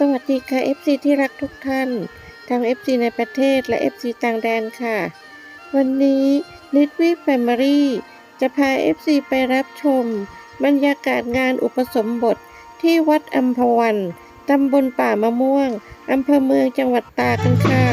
สวัสดีค่ะ FC ที่รักทุกท่านทั้ง FC ในประเทศและ FC ต่างแดนค่ะ วันนี้นิดวีแฟมิลี่จะพา FC ไปรับชม บรรยากาศงานอุปสมบทที่วัดอัมพวัน ตำบลป่ามะม่วง อำเภอเมืองจังหวัดตากกันค่ะ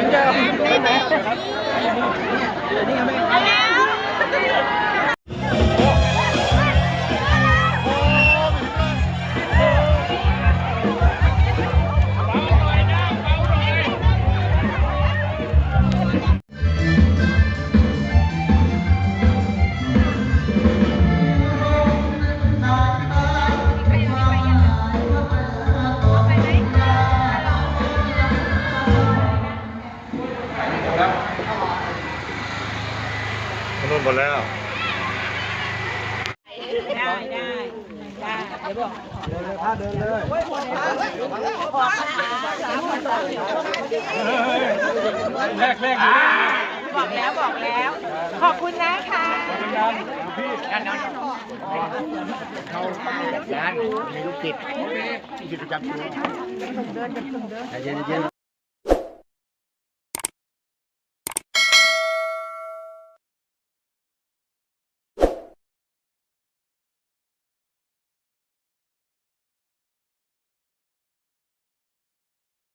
นิดนึงขออ นุญาตครับได้ไหมครับเดี๋ยวนี้ครับไม่นุ่นหมดแล้วแรกแรกบอกแล้วบอกแล้ว ขอบคุณนะคะร้านมีลูกศิษย์มีกิจกรรมตัวใจเย็นๆ